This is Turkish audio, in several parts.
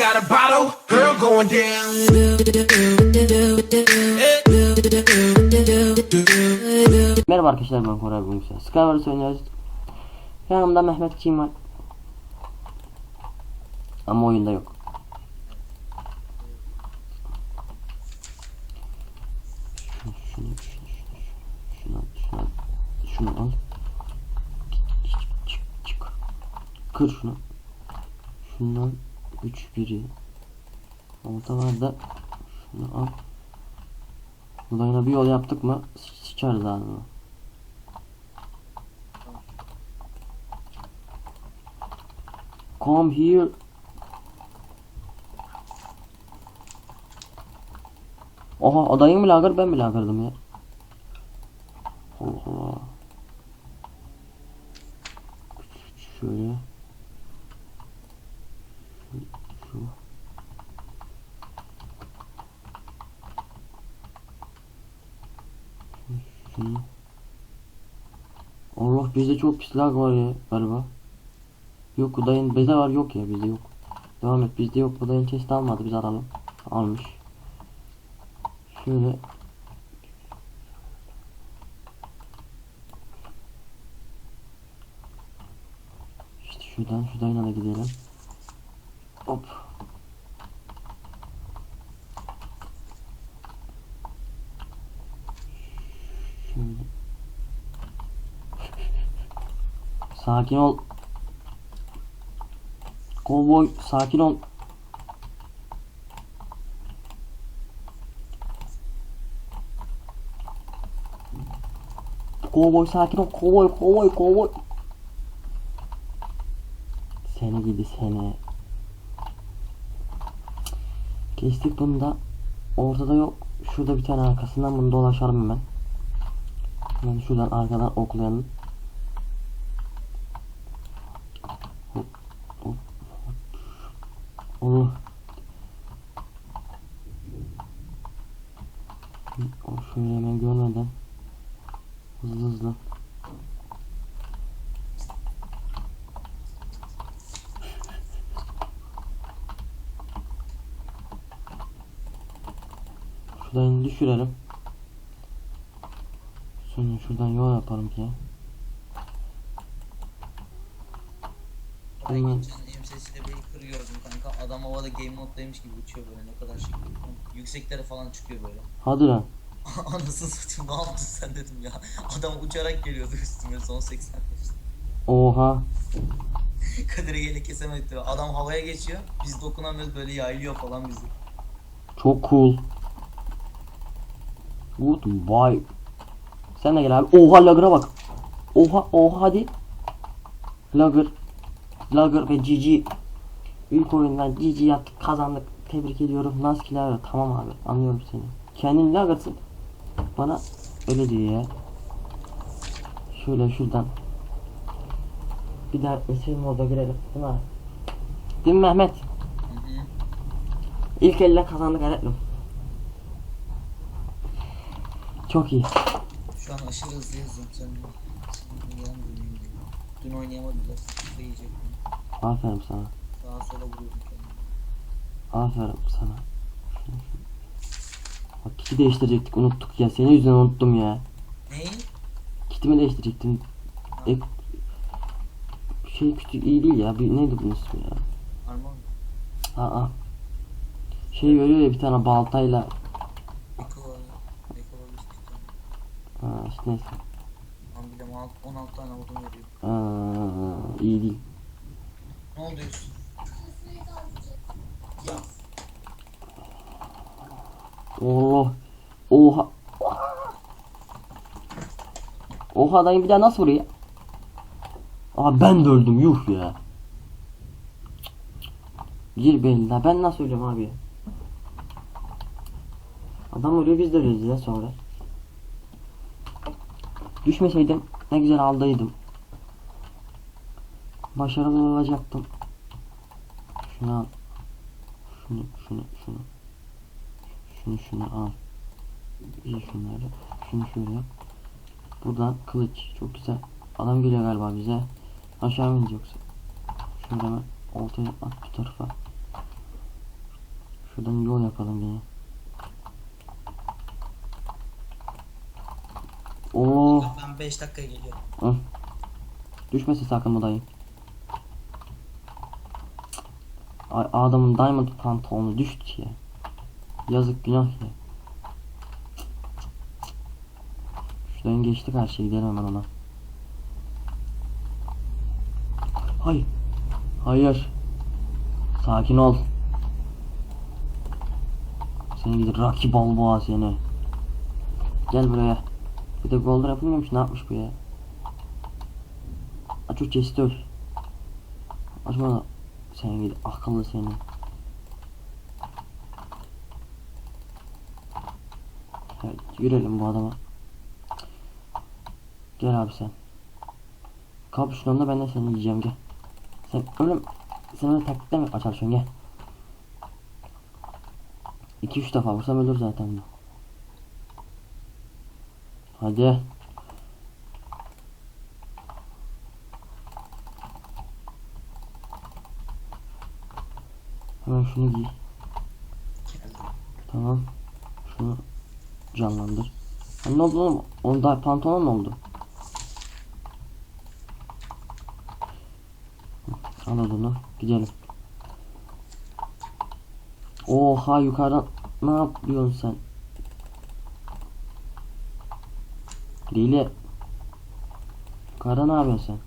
got a bottle, girl going down. Merhaba arkadaşlar ben Koray Bugünsel. Skywars oynuyoruz. Yanımda Mehmet Kim var. Ama oyunda yok. Şunu, şunu, şunu al. Çık, çık, çık. Kır şunu. Şundan 3 biri. Orta var da şunu al. Yine bir yol yaptık mı sıçarız ağzına. Come here. Oha adayın mı lagır ben mi lagırdım ya? Allah Allah. Şöyle. Şu. şu. Şunu. Allah bizde çok pis lag var ya galiba. Yok bu dayın bizde var yok ya bizde yok. Devam et bizde yok bu dayın test almadı biz aralım. Almış. Şöyle. İşte şuradan şu dayına da gidelim. Hop. Şöyle. Sakin ol. Kovboy sakin ol. Kovboy sakin ol. Kovboy kovboy kovboy. Seni gidi seni. Kestik bunu da. Ortada yok. Şurada bir tane arkasından bunu dolaşalım hemen. Hemen şuradan arkadan oklayalım. Hop, hop, hop. Onu O şöyle hemen görmeden hızlı hızlı Şuradan düşürelim. Sonra şuradan yol yaparım ki. Oraya Hemen. Geçen em sesiyle bir kır gördüm kanka. Adam havada game moddaymış gibi uçuyor böyle ne kadar şey. Yükseklere falan çıkıyor böyle. Hadi lan. Anasını satayım ne yaptın sen dedim ya. Adam uçarak geliyordu üstüme son 85. Oha. Kadir'i yine kesemedi. Adam havaya geçiyor. Biz dokunamıyoruz böyle yaylıyor falan bizi. Çok cool. Good vibe. Sen de gel abi. Oha Lagger'a bak. Oha oha hadi. Lagger. Lagger ve GG. İlk oyundan GG yaptık kazandık. Tebrik ediyorum. Naski Lagger. Tamam abi anlıyorum seni. Kendin Lagger'sın. Bana öyle diyor ya. Şöyle şuradan. Bir daha eski moda girelim. Değil mi? Değil mi Mehmet? Hı hı. İlk elle kazandık Eretlim. Çok iyi. Şu an aşırı hızlı yazıyorum sen. Dün oynayamadım da sıkıntı yiyecek beni. Aferin sana. Sağa sola vuruyordum kendimi. Aferin sana. Bak kiti değiştirecektik unuttuk ya. Senin yüzünden unuttum ya. Neyi? Kitimi değiştirecektim. E, şey küçük iyi değil ya. Bir, neydi bunun ismi ya? Arman. Aa. Şey görüyor ya bir tane baltayla. Eko var. Eko var üst üste. Ha, işte neyse. Ambilem 16 tane odun veriyor. Aa, iyi değil. Ne oldu Yusuf? Ya Allah. Oha. Oha dayım bir daha nasıl vuruyor? Aha ben de öldüm yuh ya. Gir belli ben nasıl öleceğim abi? Adam ölüyor biz de ölüyoruz ya sonra. Düşmeseydim ne güzel aldıydım. Başarılı olacaktım. Şunu al. Şunu şunu şunu. Şunu şunu al. İyi şunları. Şunu şöyle. Buradan kılıç. Çok güzel. Adam geliyor galiba bize. Aşağı mı yoksa? Şöyle hemen ortaya at bu tarafa. Şuradan yol yapalım yine. Oo, Ben 5 dakika geliyorum. Hı. düşmesin sakın bu dayı. Ay, adamın diamond pantolonu düştü ya. Yazık günah ya. Şuradan geçtik her şeyi gidelim hemen ona. Hayır. Hayır. Sakin ol. Seni gidi Rocky Balboa seni. Gel buraya. Bir de golder yapılmıyormuş ne yapmış bu ya? Aç o chest'i öl. Açma da. Sen gidi akıllı seni. Evet, bu adama. Gel abi sen. Kapüşonla ben de seni yiyeceğim gel. Sen öyle sen öyle taktikle mi açarsın gel. 2-3 defa vursam ölür zaten bu. Hadi. Hemen şunu giy. Tamam. Şunu canlandır. Ne oldu oğlum? Onda pantolon mu oldu? Al onu. Gidelim. Oha yukarıdan ne yapıyorsun sen? Deli. Yukarıda ne yapıyorsun sen?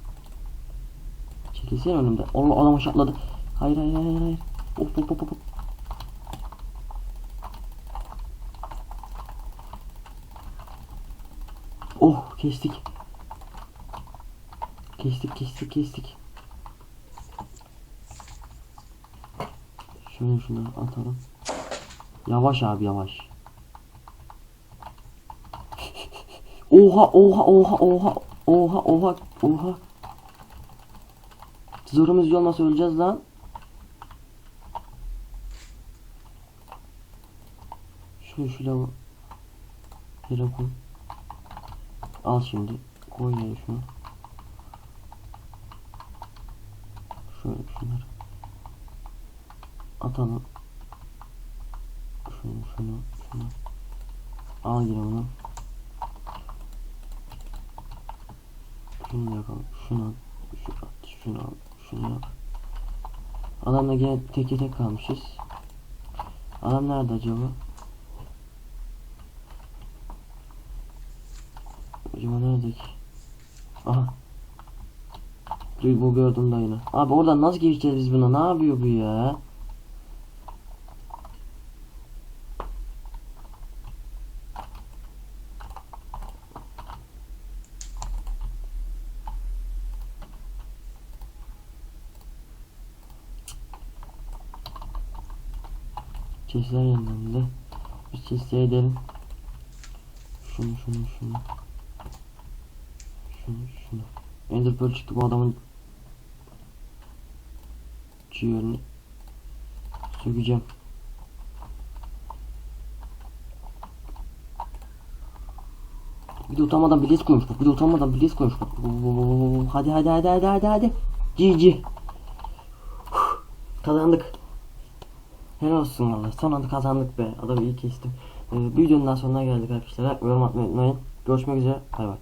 Çekilsene önümde. Allah adam aşağı atladı. Hayır hayır hayır hayır. Of of of of. Oh kestik. Kestik kestik kestik. Şunu şunu atalım. Yavaş abi yavaş. Oha oha oha oha oha oha oha. Zırhımız iyi olmasa öleceğiz lan. Şunu şöyle yere koy. Al şimdi. Koy yere şunu. Şöyle şunları. Atalım. Şunu şunu şunu. Al yine bunu. Şunu da yapalım. Şunu al. Şunu at. Şunu al. Şunu yap. Adamla gene teke tek kalmışız. Adam nerede acaba? Ki? Aha. Duy bu gördüm da yine. Abi oradan nasıl geçeceğiz biz buna? Ne yapıyor bu ya? Çeşitler yanlarında. Biz çeşitler edelim. Şunu şunu şunu. Şunu şunu. Ender adamın ciğerini sökeceğim. Bir de utanmadan bilet koymuş bak. Bir de utanmadan bilet koymuş bak. Hadi hadi hadi hadi hadi hadi. GG. Kazandık. Helal olsun valla. Son anda kazandık be. Adamı iyi kestim. Ee, videonun daha sonuna geldik arkadaşlar. Yorum atmayı unutmayın. Görüşmek üzere. Bay bay.